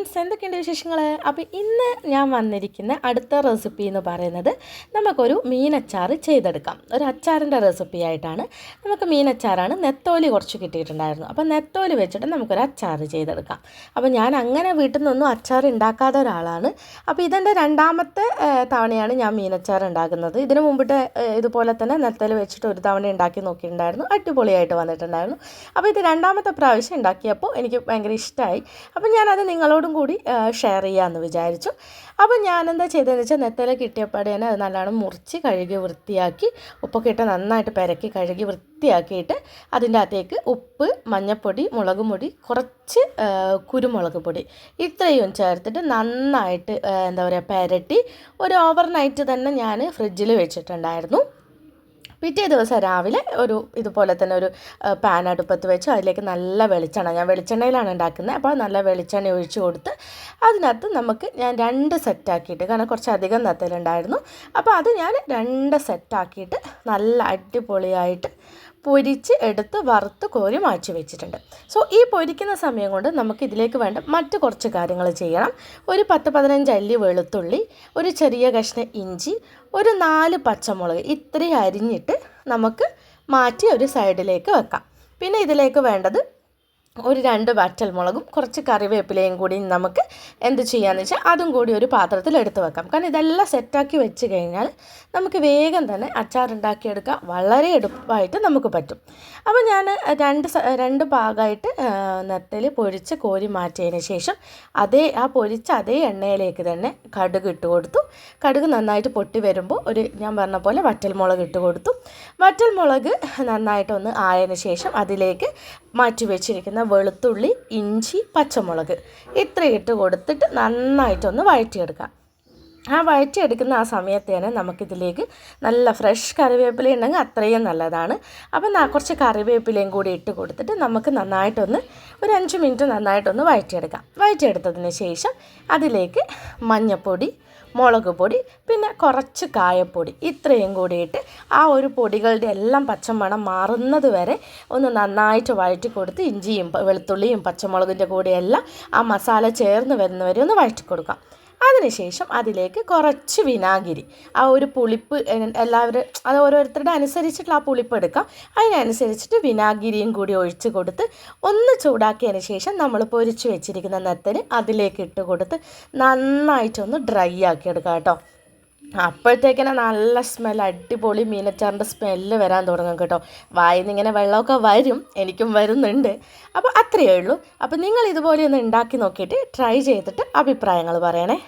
Friends എന്തൊക്കെയുണ്ട് വിശേഷങ്ങൾ അപ്പോൾ ഇന്ന് ഞാൻ വന്നിരിക്കുന്ന അടുത്ത റെസിപ്പി എന്ന് പറയുന്നത് നമുക്കൊരു മീനച്ചാർ ചെയ്തെടുക്കാം. ഒരു അച്ചാറിന്റെ റെസിപ്പി ആയിട്ടാണ് നമുക്ക് മീനച്ചാറാണ് നെത്തോലി കുറച്ച് കിട്ടിയിട്ടുണ്ടായിരുന്നു. അപ്പോൾ നെത്തോലി വെച്ചിട്ട് നമുക്കൊരു അച്ചാർ ചെയ്തെടുക്കാം. അപ്പോൾ ഞാൻ അങ്ങനെ വീട്ടിൽ നിന്നൊന്നും അച്ചാർ ഉണ്ടാക്കാത്ത ഒരാളാണ്. അപ്പോൾ ഇതെന്റെ രണ്ടാമത്തെ തവണയാണ് ഞാൻ മീനച്ചാർ ഉണ്ടാക്കുന്നത്. ഇതിന് മുമ്പിട്ട് ഇതുപോലെ തന്നെ നെത്തോലി വെച്ചിട്ട് ഒരു തവണ ഉണ്ടാക്കി നോക്കിയിട്ടുണ്ടായിരുന്നു. അടിപൊളിയായിട്ട് വന്നിട്ടുണ്ടായിരുന്നു. അപ്പോൾ ഇത് രണ്ടാമത്തെ പ്രാവശ്യം ഉണ്ടാക്കിയപ്പോൾ എനിക്ക് ഭയങ്കര ഇഷ്ടമായി അപ്പോൾ ഞാനത് നിങ്ങളോടും കൂടി ഷെയർ ചെയ്യാമെന്ന് വിചാരിച്ചു. അപ്പോൾ ഞാനെന്താ ചെയ്തതെന്ന് വെച്ചാൽ നെത്തല കിട്ടിയപ്പാടെ തന്നെ അത് നല്ലോണം മുറിച്ച് കഴുകി വൃത്തിയാക്കി ഉപ്പൊക്കെ ഇട്ട് നന്നായിട്ട് പെരക്കി കഴുകി വൃത്തിയാക്കിയിട്ട് അതിന്റെ അകത്തേക്ക് ഉപ്പ് മഞ്ഞൾപ്പൊടി മുളക് പൊടി കുറച്ച് കുരുമുളക് പൊടി ഇത്രയും ചേർത്തിട്ട് നന്നായിട്ട് എന്താ പറയുക പെരട്ടി ഒരു ഓവർ നൈറ്റ് തന്നെ ഞാൻ ഫ്രിഡ്ജിൽ വെച്ചിട്ടുണ്ടായിരുന്നു. പിറ്റേ ദിവസം രാവിലെ ഒരു ഇതുപോലെ തന്നെ ഒരു പാൻ അടുപ്പത്ത് വെച്ച് അതിലേക്ക് നല്ല വെളിച്ചെണ്ണ ഞാൻ വെളിച്ചെണ്ണയിലാണ് ഉണ്ടാക്കുന്നത്. അപ്പോൾ നല്ല വെളിച്ചെണ്ണ ഒഴിച്ച് കൊടുത്ത് അതിനകത്ത് നമുക്ക് ഞാൻ രണ്ട് സെറ്റാക്കിയിട്ട് കാരണം കുറച്ചധികം നത്തലുണ്ടായിരുന്നു. അപ്പോൾ അത് ഞാൻ രണ്ട് സെറ്റാക്കിയിട്ട് നല്ല അടിപൊളിയായിട്ട് പൊരിച്ച് എടുത്ത് വറുത്ത് കോരി മാറ്റി വെച്ചിട്ടുണ്ട്. സോ ഈ പൊരിക്കുന്ന സമയം കൊണ്ട് നമുക്ക് ഇതിലേക്ക് വേണ്ട മറ്റ് കുറച്ച് കാര്യങ്ങൾ ചെയ്യണം. ഒരു പത്ത് പതിനഞ്ച് അല്ലി വെളുത്തുള്ളി ഒരു ചെറിയ കഷ്ണം ഇഞ്ചി ഒരു നാല് പച്ചമുളക് ഇത്രയും അരിഞ്ഞിട്ട് നമുക്ക് മാറ്റി ഒരു സൈഡിലേക്ക് വെക്കാം. പിന്നെ ഇതിലേക്ക് വേണ്ടത് ഒരു രണ്ട് വറ്റൽമുളകും കുറച്ച് കറിവേപ്പിലയും കൂടി നമുക്ക് എന്ത് ചെയ്യാമെന്ന് വെച്ചാൽ അതും കൂടി ഒരു പാത്രത്തിൽ എടുത്ത് വെക്കാം. കാരണം ഇതെല്ലാം സെറ്റാക്കി വെച്ച് കഴിഞ്ഞാൽ നമുക്ക് വേഗം തന്നെ അച്ചാർ ഉണ്ടാക്കിയെടുക്കാൻ വളരെ എളുപ്പമായിട്ട് നമുക്ക് പറ്റും. അപ്പോൾ ഞാൻ രണ്ട് രണ്ട് ഭാഗമായിട്ട് നെത്തൽ പൊരിച്ച് കോരി മാറ്റിയതിന് ശേഷം അതേ ആ പൊരിച്ച അതേ എണ്ണയിലേക്ക് തന്നെ കടുക് ഇട്ട് കൊടുത്തു. കടുക് നന്നായിട്ട് പൊട്ടി വരുമ്പോൾ ഒരു ഞാൻ പറഞ്ഞ പോലെ വറ്റൽമുളക് ഇട്ട് കൊടുത്തു. വറ്റൽമുളക് നന്നായിട്ടൊന്ന് ആയതിനു ശേഷം അതിലേക്ക് മാറ്റി വെച്ചിരിക്കുന്ന വെളുത്തുള്ളി ഇഞ്ചി പച്ചമുളക്. ഇത്രയിട്ട് കൊടുത്തിട്ട് നന്നായിട്ടൊന്ന് വഴറ്റിയെടുക്കാം. ആ വഴറ്റിയെടുക്കുന്ന ആ സമയത്ത് തന്നെ നമുക്കിതിലേക്ക് നല്ല ഫ്രഷ് കറിവേപ്പില ഉണ്ടെങ്കിൽ അത്രയും നല്ലതാണ്. അപ്പം കുറച്ച് കറിവേപ്പിലയും കൂടി ഇട്ട് കൊടുത്തിട്ട് നമുക്ക് നന്നായിട്ടൊന്ന് ഒരു അഞ്ച് മിനിറ്റ് നന്നായിട്ടൊന്ന് വഴറ്റിയെടുക്കാം. വഴറ്റിയെടുത്തതിന് ശേഷം അതിലേക്ക് മഞ്ഞൾപ്പൊടി മുളക് പൊടി പിന്നെ കുറച്ച് കായപ്പൊടി. ഇത്രയും കൂടിയിട്ട് ആ ഒരു പൊടികളുടെ എല്ലാം പച്ചമണം മാറുന്നത് വരെ ഒന്ന് നന്നായിട്ട് വഴറ്റി കൊടുത്ത് ഇഞ്ചിയും വെളുത്തുള്ളിയും പച്ചമുളകിന്റെ കൂടെയെല്ലാം ആ മസാല ചേർന്ന് വരുന്നവരെ ഒന്ന് വഴറ്റി കൊടുക്കാം. അതിനുശേഷം അതിലേക്ക് കുറച്ച് വിനാഗിരി. ആ ഒരു പുളിപ്പ് എല്ലാവരും അത് ഓരോരുത്തരുടെ അനുസരിച്ചിട്ടുള്ള ആ പുളിപ്പ് എടുക്കാം. അതിനനുസരിച്ചിട്ട് വിനാഗിരിയും കൂടി ഒഴിച്ച് കൊടുത്ത് ഒന്ന് ചൂടാക്കിയതിന് ശേഷം നമ്മൾ പൊരിച്ച് വെച്ചിരിക്കുന്ന നെത്തന് അതിലേക്ക് ഇട്ട് കൊടുത്ത് നന്നായിട്ടൊന്ന് ഡ്രൈ ആക്കി എടുക്കാം കേട്ടോ. അപ്പോഴത്തേക്കിനെ നല്ല സ്മെൽ അടിപൊളി മീനച്ചാറിന്റെ സ്മെല്ല് വരാൻ തുടങ്ങും കേട്ടോ. വായിൽ നിന്ന് ഇങ്ങനെ വെള്ളമൊക്കെ വരും എനിക്കും വരുന്നുണ്ട്. അപ്പോൾ അത്രയേ ഉള്ളൂ. അപ്പോൾ നിങ്ങൾ ഇതുപോലെ ഒന്ന് ഉണ്ടാക്കി നോക്കിയിട്ട് ട്രൈ ചെയ്തിട്ട് അഭിപ്രായങ്ങൾ പറയണേ.